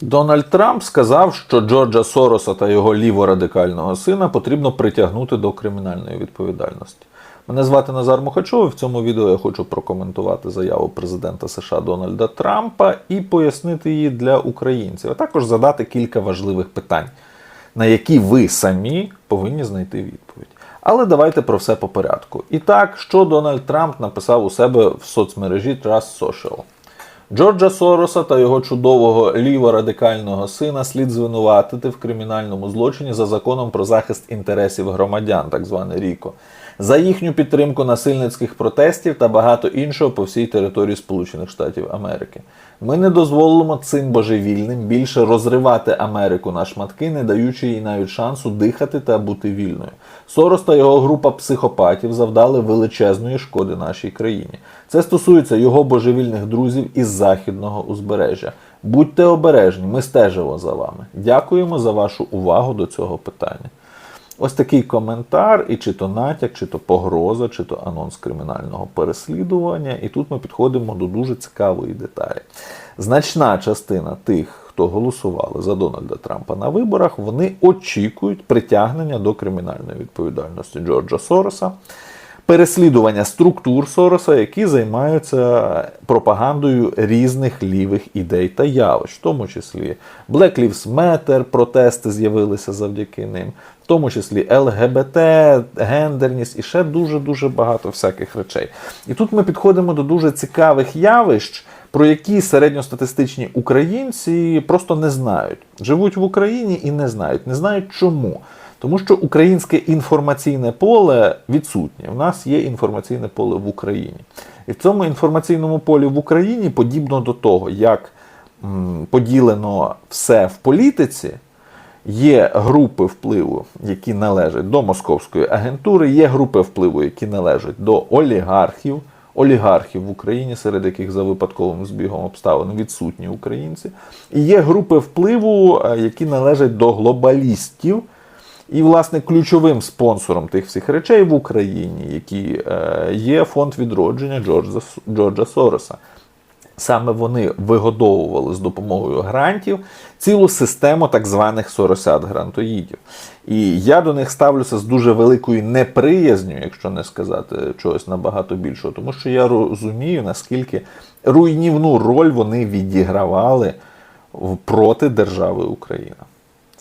Дональд Трамп сказав, що Джорджа Сороса та його ліворадикального сина потрібно притягнути до кримінальної відповідальності. Мене звати Назар Мухачов, і в цьому відео я хочу прокоментувати заяву президента США Дональда Трампа і пояснити її для українців, а також задати кілька важливих питань, на які ви самі повинні знайти відповідь. Але давайте про все по порядку. І так, що Дональд Трамп написав у себе в соцмережі Trust Social. Джорджа Сороса та його чудового ліворадикального сина слід звинуватити в кримінальному злочині за законом про захист інтересів громадян, так зване Ріко, за їхню підтримку насильницьких протестів та багато іншого по всій території Сполучених Штатів Америки. Ми не дозволимо цим божевільним більше розривати Америку на шматки, не даючи їй навіть шансу дихати та бути вільною. Сорос та його група психопатів завдали величезної шкоди нашій країні. Це стосується його божевільних друзів із західного узбережжя. Будьте обережні, ми стежимо за вами. Дякуємо за вашу увагу до цього питання. Ось такий коментар, і чи то натяк, чи то погроза, чи то анонс кримінального переслідування. І тут ми підходимо до дуже цікавої деталі. Значна частина тих, хто голосували за Дональда Трампа на виборах, вони очікують притягнення до кримінальної відповідальності Джорджа Сороса. Переслідування структур Сороса, які займаються пропагандою різних лівих ідей та явищ, в тому числі Black Lives Matter, протести з'явилися завдяки ним, в тому числі ЛГБТ, гендерність і ще дуже-дуже багато всяких речей. І тут ми підходимо до дуже цікавих явищ, про які середньостатистичні українці просто не знають. Живуть в Україні і не знають. Не знають чому. Тому що українське інформаційне поле відсутнє. У нас є інформаційне поле в Україні. І в цьому інформаційному полі в Україні, подібно до того, як поділено все в політиці, є групи впливу, які належать до московської агентури, є групи впливу, які належать до олігархів. Олігархів в Україні, серед яких за випадковим збігом обставин відсутні українці, і є групи впливу, е, які належать до глобалістів. І, власне, ключовим спонсором тих всіх речей в Україні, які е, є фонд відродження Джорджа, Джорджа Сороса. Саме вони вигодовували з допомогою грантів цілу систему так званих соросят-грантоїдів. І я до них ставлюся з дуже великою неприязню, якщо не сказати чогось набагато більшого, тому що я розумію, наскільки руйнівну роль вони відігравали проти держави Україна.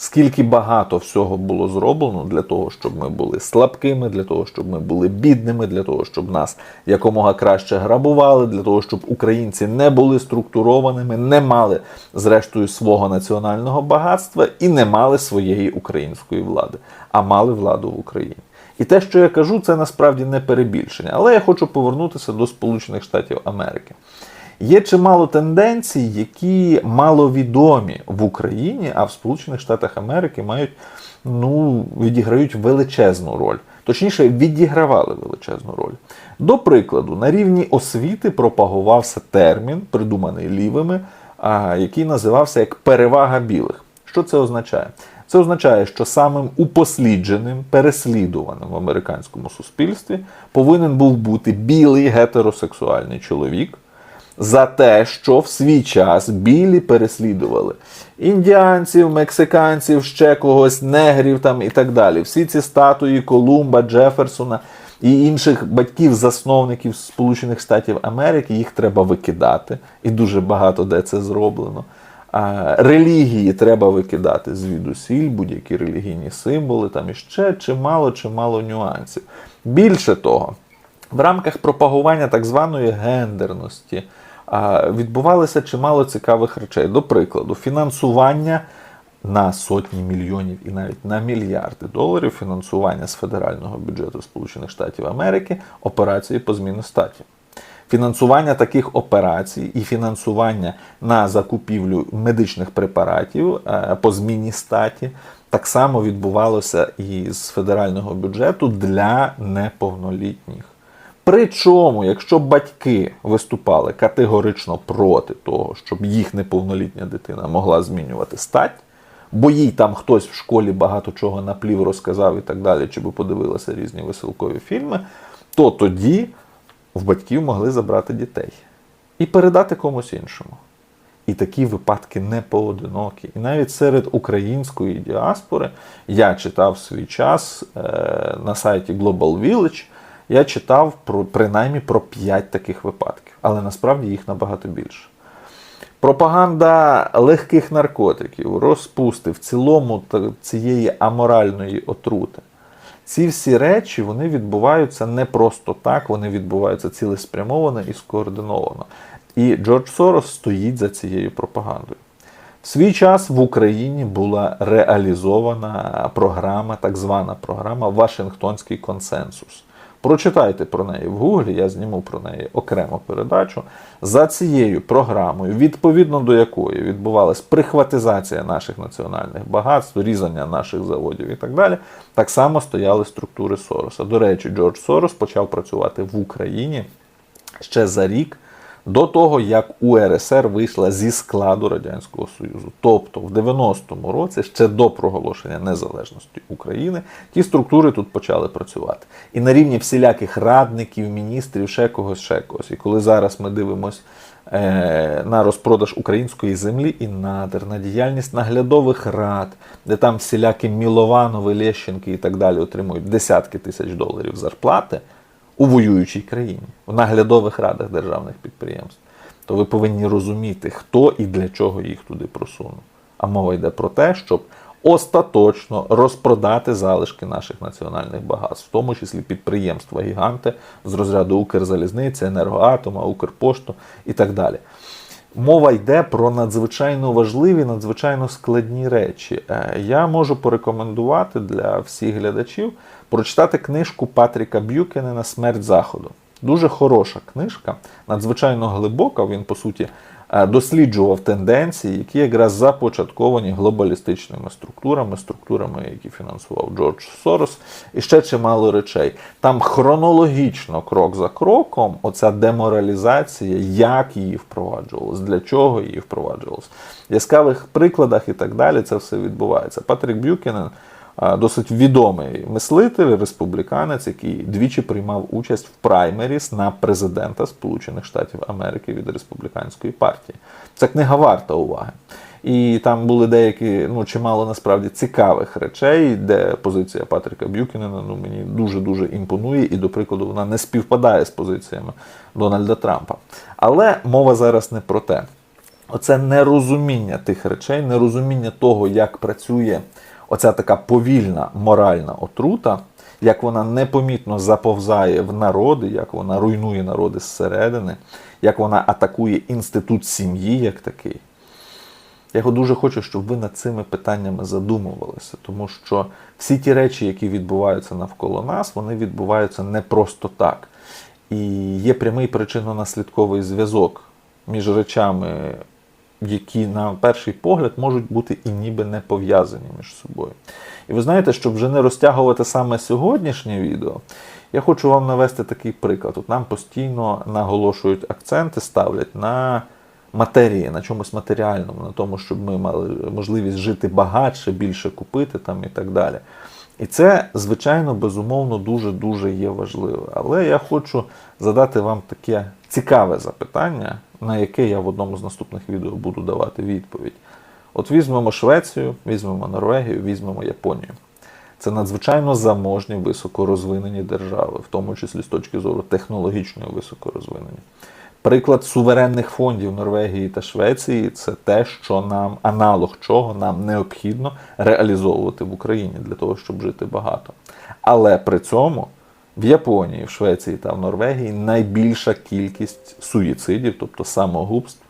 Скільки багато всього було зроблено для того, щоб ми були слабкими, для того, щоб ми були бідними, для того, щоб нас якомога краще грабували, для того, щоб українці не були структурованими, не мали зрештою свого національного багатства і не мали своєї української влади, а мали владу в Україні. І те, що я кажу, це насправді не перебільшення. Але я хочу повернутися до Сполучених Штатів Америки. Є чимало тенденцій, які маловідомі в Україні, а в Сполучених Штатах Америки мають ну, відіграють величезну роль. Точніше, відігравали величезну роль. До прикладу, на рівні освіти пропагувався термін, придуманий лівими, який називався як перевага білих. Що це означає? Це означає, що самим упослідженим, переслідуваним в американському суспільстві повинен був бути білий гетеросексуальний чоловік за те, що в свій час білі переслідували індіанців, мексиканців, ще когось, негрів там і так далі. Всі ці статуї Колумба, Джеферсона і інших батьків-засновників Сполучених Штатів Америки їх треба викидати, і дуже багато де це зроблено. Релігії треба викидати звідусіль, будь-які релігійні символи, там іще чимало, чимало нюансів. Більше того, в рамках пропагування так званої гендерності відбувалося чимало цікавих речей. До прикладу, фінансування на сотні мільйонів і навіть на мільярди доларів фінансування з федерального бюджету Сполучених Штатів Америки операції по зміні статі. Фінансування таких операцій і фінансування на закупівлю медичних препаратів е, по зміні статі так само відбувалося і з федерального бюджету для неповнолітніх. Причому, якщо батьки виступали категорично проти того, щоб їх неповнолітня дитина могла змінювати стать, бо їй там хтось в школі багато чого наплів розказав і так далі, чи би подивилася різні веселкові фільми, то тоді в батьків могли забрати дітей і передати комусь іншому. І такі випадки не поодинокі. І навіть серед української діаспори я читав свій час е, на сайті Global Village, я читав про принаймні про 5 таких випадків, але насправді їх набагато більше. Пропаганда легких наркотиків, розпусти в цілому цієї аморальної отрути. Ці всі речі вони відбуваються не просто так, вони відбуваються цілеспрямовано і скоординовано. І Джордж Сорос стоїть за цією пропагандою. В свій час в Україні була реалізована програма, так звана програма Вашингтонський консенсус. Прочитайте про неї в Гуглі, я зніму про неї окрему передачу. За цією програмою, відповідно до якої відбувалась прихватизація наших національних багатств, різання наших заводів і так далі, так само стояли структури Сороса. До речі, Джордж Сорос почав працювати в Україні ще за рік до того, як УРСР вийшла зі складу Радянського Союзу. Тобто в 90-му році, ще до проголошення незалежності України, ті структури тут почали працювати. І на рівні всіляких радників, міністрів, ще когось, ще когось. І коли зараз ми дивимося е, на розпродаж української землі і надр, на діяльність наглядових рад, де там всілякі Мілованови, Лещенки і так далі отримують десятки тисяч доларів зарплати у воюючій країні, в наглядових радах державних підприємств, то ви повинні розуміти, хто і для чого їх туди просунув. А мова йде про те, щоб остаточно розпродати залишки наших національних багатств, в тому числі підприємства гіганти з розряду Укрзалізниці, Енергоатома, Укрпошту і так далі. Мова йде про надзвичайно важливі, надзвичайно складні речі. Е, Я можу порекомендувати для всіх глядачів прочитати книжку Патріка Б'юкенена Смерть Заходу. Дуже хороша книжка, надзвичайно глибока. Він, по суті, досліджував тенденції, які якраз започатковані глобалістичними структурами, структурами, які фінансував Джордж Сорос, і ще чимало речей. Там хронологічно, крок за кроком, оця деморалізація, як її впроваджувалось, для чого її впроваджувалось. В яскравих прикладах і так далі це все відбувається. Патрік Б'юкенен а, досить відомий мислитель, республіканець, який двічі приймав участь в праймеріс на президента Сполучених Штатів Америки від республіканської партії. Ця книга варта уваги. І там були деякі, ну чимало насправді цікавих речей, де позиція Патріка Б'юкінена ну, мені дуже-дуже імпонує, і, до прикладу, вона не співпадає з позиціями Дональда Трампа. Але мова зараз не про те. Оце нерозуміння тих речей, нерозуміння того, як працює оця така повільна моральна отрута, як вона непомітно заповзає в народи, як вона руйнує народи зсередини, як вона атакує інститут сім'ї як такий. Я дуже хочу, щоб ви над цими питаннями задумувалися, тому що всі ті речі, які відбуваються навколо нас, вони відбуваються не просто так. І є прямий причинно-наслідковий зв'язок між речами, які на перший погляд можуть бути і ніби не пов'язані між собою. І ви знаєте, щоб вже не розтягувати саме сьогоднішнє відео, я хочу вам навести такий приклад. Тут нам постійно наголошують акценти, ставлять на матерії, на чомусь матеріальному, на тому, щоб ми мали можливість жити багатше, більше купити там і так далі. І це, звичайно, безумовно, дуже-дуже є важливо. Але я хочу задати вам таке цікаве запитання, на яке я в одному з наступних відео буду давати відповідь. От візьмемо Швецію, візьмемо Норвегію, візьмемо Японію. Це надзвичайно заможні високорозвинені держави, в тому числі з точки зору технологічної високорозвинені. Приклад суверенних фондів Норвегії та Швеції це те, що нам, аналог чого нам необхідно реалізовувати в Україні для того, щоб жити багато. Але при цьому в Японії, в Швеції та в Норвегії найбільша кількість суїцидів, тобто самогубств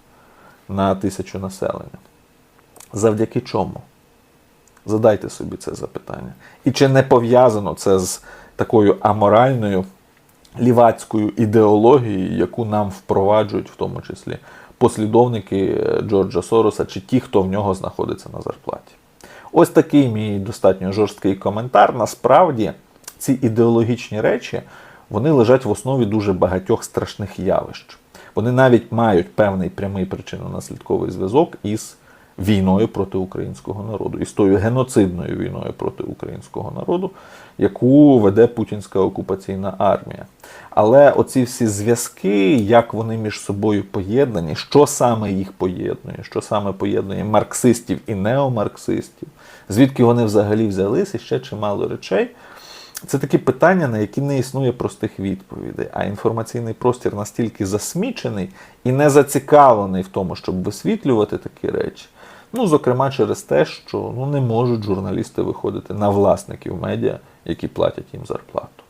на тисячу населення. Завдяки чому? Задайте собі це запитання. І чи не пов'язано це з такою аморальною лівацькою ідеологією, яку нам впроваджують, в тому числі послідовники Джорджа Сороса чи ті, хто в нього знаходиться на зарплаті? Ось такий мій достатньо жорсткий коментар. Насправді, ці ідеологічні речі вони лежать в основі дуже багатьох страшних явищ. Вони навіть мають певний прямий причинно-наслідковий зв'язок із війною проти українського народу і з тою геноцидною війною проти українського народу, яку веде путінська окупаційна армія. Але оці всі зв'язки, як вони між собою поєднані, що саме їх поєднує, що саме поєднує марксистів і неомарксистів, звідки вони взагалі взялися, ще чимало речей. Це такі питання, на які не існує простих відповідей. А інформаційний простір настільки засмічений і не зацікавлений в тому, щоб висвітлювати такі речі. Ну, зокрема, через те, що ну, не можуть журналісти виходити на власників медіа, які платять їм зарплату.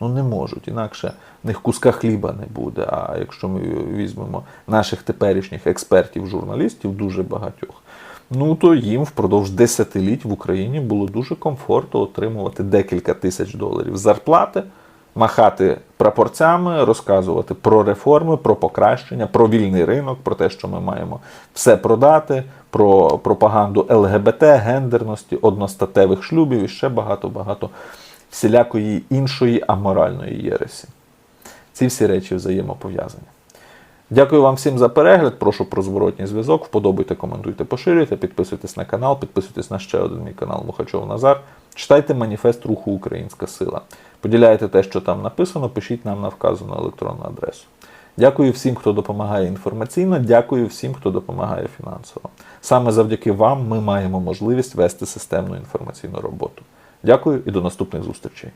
Ну не можуть, інакше в них куска хліба не буде. А якщо ми візьмемо наших теперішніх експертів, журналістів, дуже багатьох, ну то їм впродовж десятиліть в Україні було дуже комфортно отримувати декілька тисяч доларів зарплати, махати прапорцями, розказувати про реформи, про покращення, про вільний ринок, про те, що ми маємо все продати, про пропаганду ЛГБТ, гендерності, одностатевих шлюбів і ще багато-багато всілякої іншої аморальної єресі. Ці всі речі взаємопов'язані. Дякую вам всім за перегляд. Прошу про зворотній зв'язок. Вподобайте, коментуйте, поширюйте, підписуйтесь на канал, підписуйтесь на ще один мій канал Мухачов Назар. Читайте маніфест руху Українська Сила. Поділяйте те, що там написано, пишіть нам на вказану електронну адресу. Дякую всім, хто допомагає інформаційно, дякую всім, хто допомагає фінансово. Саме завдяки вам ми маємо можливість вести системну інформаційну роботу. Дякую і до наступних зустрічей.